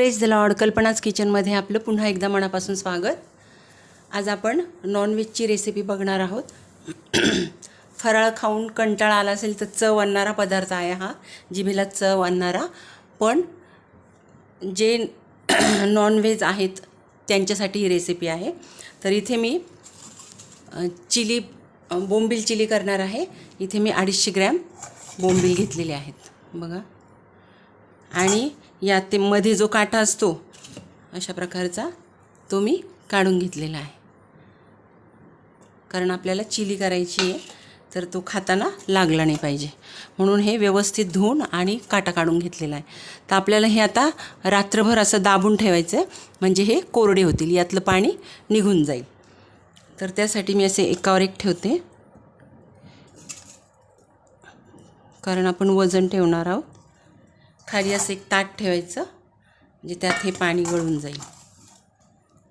Press the Lord कल्पनाच किचनमध्ये आपलं पुन्हा एकदा मनापासून स्वागत. आज आपण नॉनव्हेजची रेसिपी बघणार आहोत. फराळ खाऊन कंटाळा आला असेल तर चव आणणारा पदार्थ आहे हा. जिभेला चव आणणारा. पण जे नॉनव्हेज आहेत त्यांच्यासाठी ही रेसिपी आहे. तर इथे मी चिली बोंबील चिली करणार आहे. इथे मी अडीचशे ग्रॅम बोंबील घेतलेले आहेत. बघा. आणि यात ते मध्ये जो काटा असतो अशा प्रकारचा तो मी काढून घेतलेला आहे. कारण आपल्याला चिली करायची आहे तर तो खाताना लागला नाही पाहिजे. म्हणून हे व्यवस्थित धुवून आणि काटा काढून घेतलेला आहे. तर आपल्याला हे आता रात्रभर असं दाबून ठेवायचं आहे म्हणजे हे कोरडे होतील यातलं पाणी निघून जाईल. तर त्यासाठी मी असे एकावर एक ठेवते. कारण आपण वजन ठेवणार आहोत. खाली असं एक ताट ठेवायचं म्हणजे त्यात हे पाणी गळून जाईल.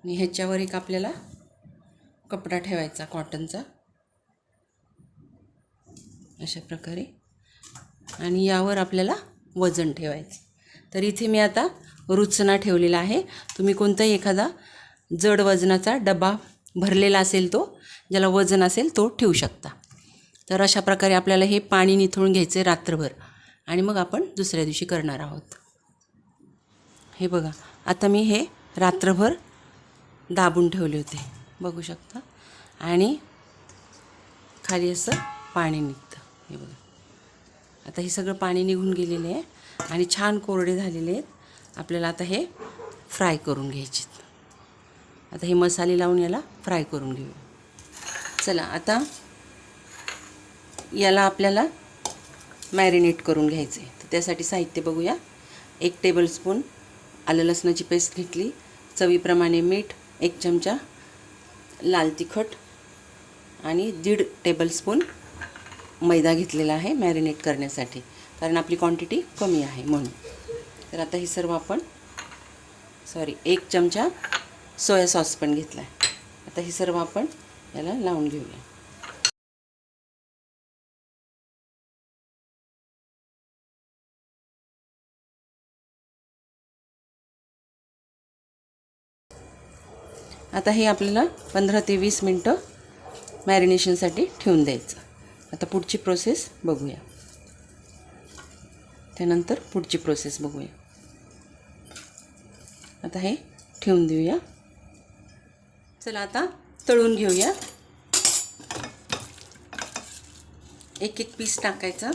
आणि ह्याच्यावर एक आपल्याला कपडा ठेवायचा कॉटनचा अशा प्रकारे. आणि यावर आपल्याला वजन ठेवायचं. तर इथे मी आता रुचना ठेवलेला आहे. तुम्ही कोणताही एखादा जड वजनाचा डबा भरलेला असेल तो ज्याला वजन असेल तो ठेवू शकता. तर अशा प्रकारे आपल्याला हे पाणी निथळून घ्यायचं आहे रात्रभर. आणि मग आपण दुसऱ्या दिवशी करणार आहोत. हे बघा आता मी हे रात्रभर दाबून ठेवले होते. बघू शकता? आणि खाली असं पाणी निघतं. हे बघा. आता हे सगळं पाणी निघून गेलेले आहे आणि छान कोरडे झालेले आहेत. आपल्याला आता हे फ्राय करून घ्यायचे आता हे मसाले लावून याला फ्राय करून घेऊ. चला आता याला आपल्याला मॅरिनेट करून घ्यायचे. तर त्यासाठी साहित्य बघूया. एक टेबलस्पून आलं लसणाची पेस्ट घेतली. चवीप्रमाणे मीठ एक चमचा लाल तिखट आणि दीड टेबलस्पून मैदा घेतलेला आहे मॅरिनेट करण्यासाठी. कारण आपली क्वांटिटी कमी आहे म्हणून. तर आता हे सर्व आपण सॉरी एक चमचा सोया सॉस पण घेतला आहे आता हे सर्व आपण याला लावून घेऊया. आता हे आपल्याला पंधरा ते वीस मिनटं मॅरिनेशनसाठी ठेवून द्यायचं. आता पुढची प्रोसेस बघूया. त्यानंतर पुढची प्रोसेस बघूया. आता हे ठेवून देऊया. चला आता तळून घेऊया. एक एक पीस टाकायचा.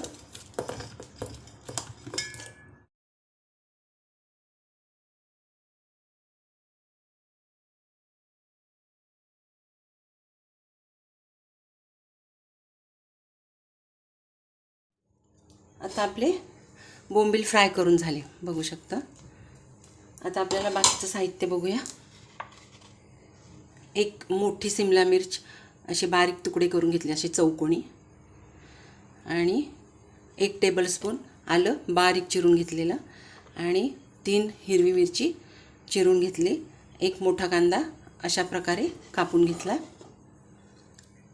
आता आपले बोंबील फ्राय करून झाले. बघू शकता. आता आपल्याला बाकीचं साहित्य बघूया. एक मोठी सिमला मिर्च असे बारीक तुकडे करून घेतले असे चौकोनी आणि एक टेबलस्पून आलं बारीक चिरून घेतलेलं. आणि तीन हिरवी मिरची चिरून घेतली. एक मोठा कांदा अशा प्रकारे कापून घेतला.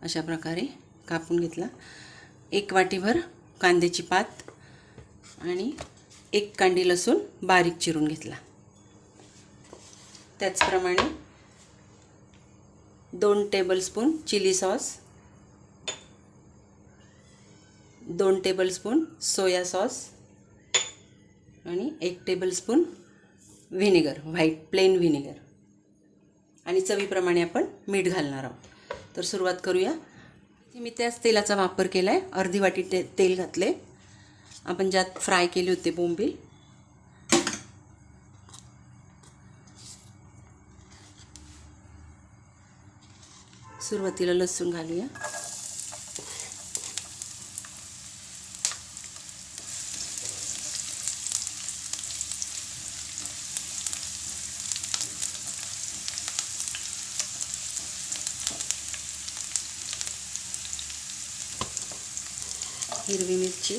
अशा प्रकारे कापून घेतला. एक वाटीभर कांद्याची पात आणि एक कांडी लसूण बारीक चिरून घेतला. त्याचप्रमाणे दोन टेबलस्पून चिली सॉस दोन टेबलस्पून सोया सॉस आणि एक tablespoon vinegar white plain vinegar आणि चवीप्रमाणे आपण मीठ घालणार आहोत. तर सुरुवात करूया. मी त्याच तेलाचा वापर केला आहे अर्धी वाटी ते तेल घातले. आपण ज्यात फ्राय केले होते बोंबील. सुरुवातीला लसूण घालूया. हिरवी मिरची.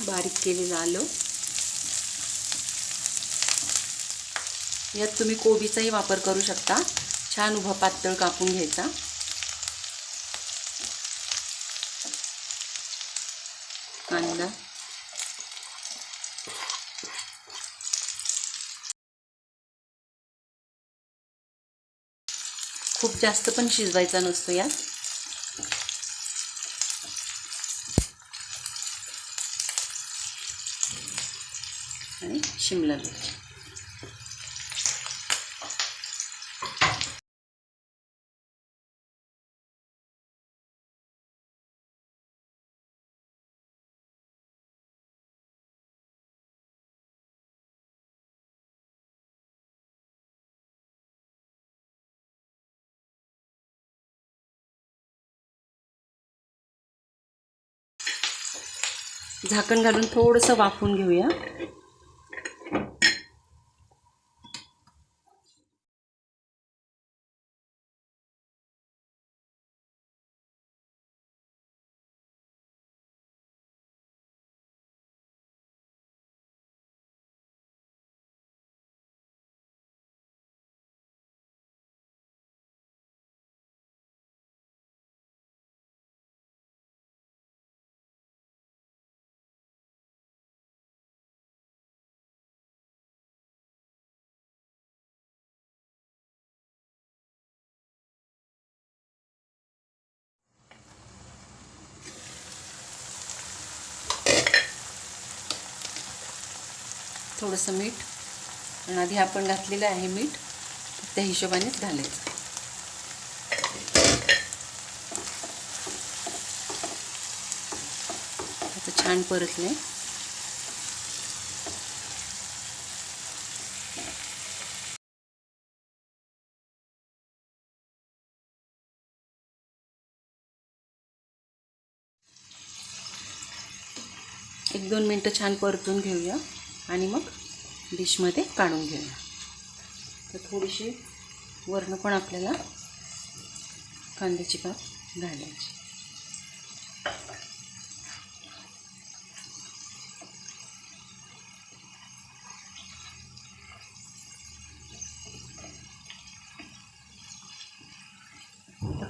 बारीक केलेलं आलं यात तुम्ही कोबीचाही वापर करू शकता. छान उभा पातळ कापून घ्यायचा कांदा खूप जास्त पण शिजवायचा नसतो यात. आणि शिमला मिरची. झाकण घालून थोडंसं वाफवून घेऊया. थोडंसं मीठ. आणि आधी आपण घातलेलं आहे मीठ. त्या हिशोबानेच घालायचं. आता छान परतले एक दोन मिनटं छान परतून घेऊया. आणि मग डिशमध्ये काढून घेऊया. तर थोडीशी वरणं पण आपल्याला कांद्याची पात घालायची.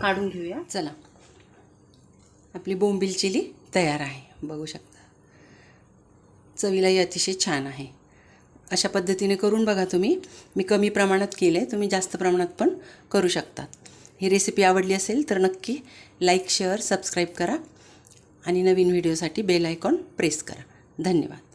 काढून घेऊया. चला. आपली बोंबील चिली तयार आहे. बघू शकता. चवीलाही अतिशय छान आहे. अशा पद्धतीने करून बघा तुम्ही. मी कमी प्रमाणात केले तुम्ही जास्त प्रमाणात पण करू शकतात. ही रेसिपी आवडली असेल तर नक्की लाईक शेअर सबस्क्राईब करा आणि नवीन व्हिडिओसाठी बेल आयकॉन प्रेस करा. धन्यवाद.